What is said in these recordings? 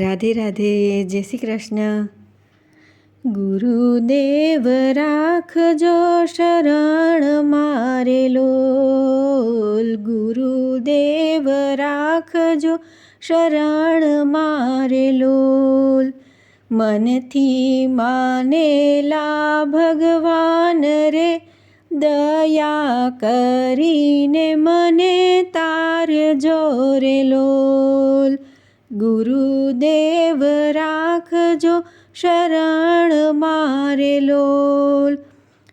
રાધે રાધે, જય શ્રી કૃષ્ણ. ગુરુદેવ, રાખજો શરણ મારેલો ગુરુદેવ, રાખજો શરણ મારેલો મનથી માનેલા ભગવાન રે, દયા કરીને મને તાર લોલ. ગુરુદેવ રાખજો શરણ મારે લોલ.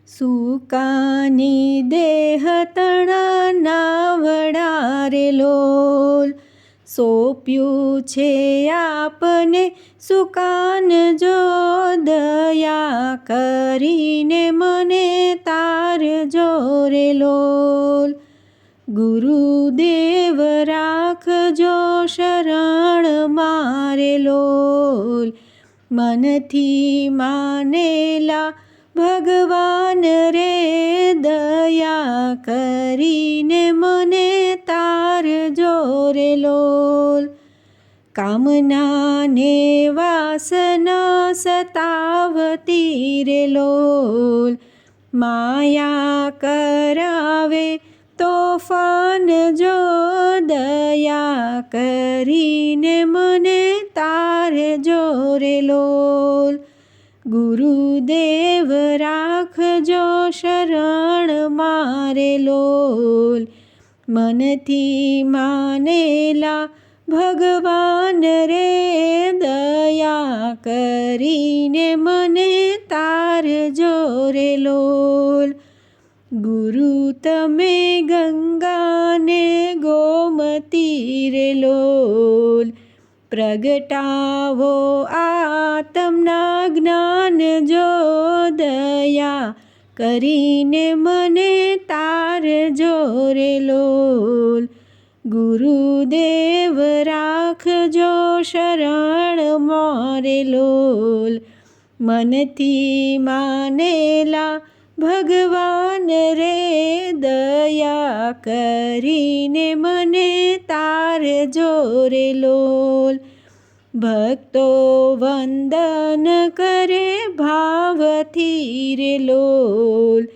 સુકાની દેહ તણાના વડારે લોલ. સોંપ્યું છે આપને સુકાન જો દયા કરીને મને તાર જોરે લોલ. ગુરુદેવ રાખજો શરણ લોલ મનથી માનેલા ભગવાન રે, દયા કરીને મને તાર જોરે લોલ. કામનાને વાસના સતાવતી રે લોલ. માયા કરાવે તોફાન જો દયા કરીને મને જોરે લોલ ગુરુદેવ રાખજો શરણ મારે લોલ મનથી માનેલા ભગવાન રે દયા કરીને મને તાર જોરેલોલ ગુરુ તમે ગંગાને ગોમતી રે લોલ પ્રગટાવો આતમના જ્ઞાન જો દયા કરીને મને તાર જોરે લોલ. ગુરુદેવ રાખજો શરણ મોરે લોલ. મનથી માનેલા ભગવાન રે દયા કરીને મને તાર જોરે લોલ. ભક્તો વંદન કરે ભાવથી રે લોલ.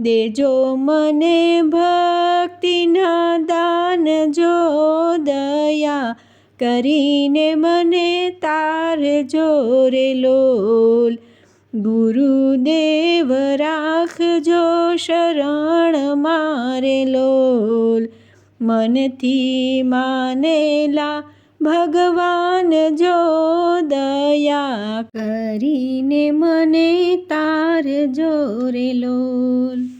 દેજો મને ભક્તિના દાન જો દયા કરીને મને તાર જોરે લોલ. ગુરુદેવ, રાખજો શરણ મારે લોલ. મનથી માનેલા ભગવાન જો દયા કરીને મને તાર જોરે લોલ.